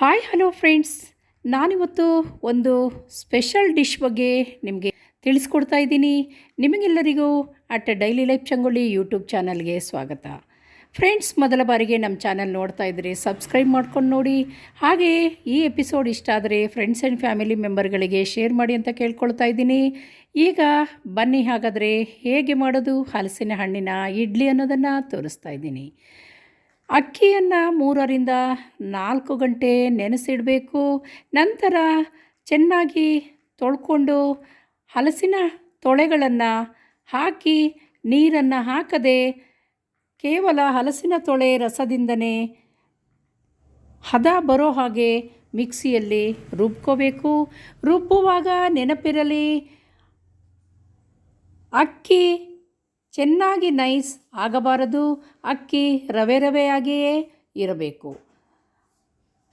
Hi hello friends ನಾನಿವತ್ತು ಒಂದು special dish ಬಗ್ಗೆ ನಿಮಗೆ ತಿಳಿಸ್ಕೊಡ್ತಾ ಇದ್ದೀನಿ. ನಿಮಗೆಲ್ಲರಿಗೂ at daily life Changolli YouTube ಚಾನಲ್ಗೆ ಸ್ವಾಗತ. ಫ್ರೆಂಡ್ಸ್ ಮೊದಲ ಬಾರಿಗೆ ನಮ್ಮ ಚಾನಲ್ ನೋಡ್ತಾ ಇದ್ದರೆ ಸಬ್ಸ್ಕ್ರೈಬ್ ಮಾಡ್ಕೊಂಡು ನೋಡಿ. ಹಾಗೆ ಈ ಎಪಿಸೋಡ್ ಇಷ್ಟ ಆದರೆ ಫ್ರೆಂಡ್ಸ್ ಆ್ಯಂಡ್ ಫ್ಯಾಮಿಲಿ ಮೆಂಬರ್ಗಳಿಗೆ ಶೇರ್ ಮಾಡಿ ಅಂತ ಕೇಳ್ಕೊಳ್ತಾ ಇದ್ದೀನಿ. ಈಗ ಬನ್ನಿ ಹಾಗಾದರೆ ಹೇಗೆ ಮಾಡೋದು, ಹಲಸಿನ ಹಣ್ಣಿನ ಇಡ್ಲಿ ಅನ್ನೋದನ್ನು ತೋರಿಸ್ತಾ ಇದ್ದೀನಿ. ಅಕ್ಕಿಯನ್ನು ಮೂರರಿಂದ ನಾಲ್ಕು ಗಂಟೆ ನೆನೆಸಿಡಬೇಕು. ನಂತರ ಚೆನ್ನಾಗಿ ತೊಳ್ಕೊಂಡು ಹಲಸಿನ ತೊಳೆಗಳನ್ನು ಹಾಕಿ ನೀರನ್ನು ಹಾಕದೆ ಕೇವಲ ಹಲಸಿನ ತೊಳೆ ರಸದಿಂದನೇ ಹದ ಬರೋ ಹಾಗೆ ಮಿಕ್ಸಿಯಲ್ಲಿ ರುಬ್ಕೋಬೇಕು. ರುಬ್ಬುವಾಗ ನೆನಪಿರಲಿ, ಅಕ್ಕಿ ಚೆನ್ನಾಗಿ ನೈಸ್ ಆಗಬಾರದು, ಅಕ್ಕಿ ರವೆ ರವೆಯಾಗಿಯೇ ಇರಬೇಕು.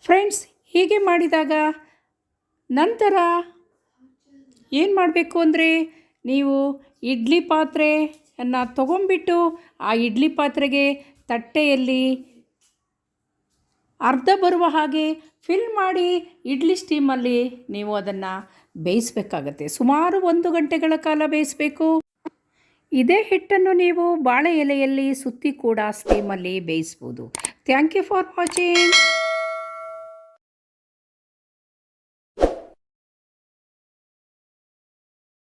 ಫ್ರೆಂಡ್ಸ್, ಹೀಗೆ ಮಾಡಿದಾಗ ನಂತರ ಏನು ಮಾಡಬೇಕು ಅಂದರೆ ನೀವು ಇಡ್ಲಿ ಪಾತ್ರೆಯನ್ನು ತೊಗೊಂಬಿಟ್ಟು ಆ ಇಡ್ಲಿ ಪಾತ್ರೆಗೆ ತಟ್ಟೆಯಲ್ಲಿ ಅರ್ಧ ಬರುವ ಹಾಗೆ ಫಿಲ್ ಮಾಡಿ ಇಡ್ಲಿ ಸ್ಟೀಮಲ್ಲಿ ನೀವು ಅದನ್ನು ಬೇಯಿಸಬೇಕಾಗತ್ತೆ. ಸುಮಾರು ಒಂದು ಗಂಟೆಗಳ ಕಾಲ ಬೇಯಿಸಬೇಕು. ಇದೇ ಹಿಟ್ಟನ್ನು ನೀವು ಬಾಳೆ ಎಲೆಯಲ್ಲಿ ಸುತ್ತಿ ಕೂಡ ಸ್ಟೀಮಲ್ಲಿ ಬೇಯಿಸ್ಬೋದು. Thank you for watching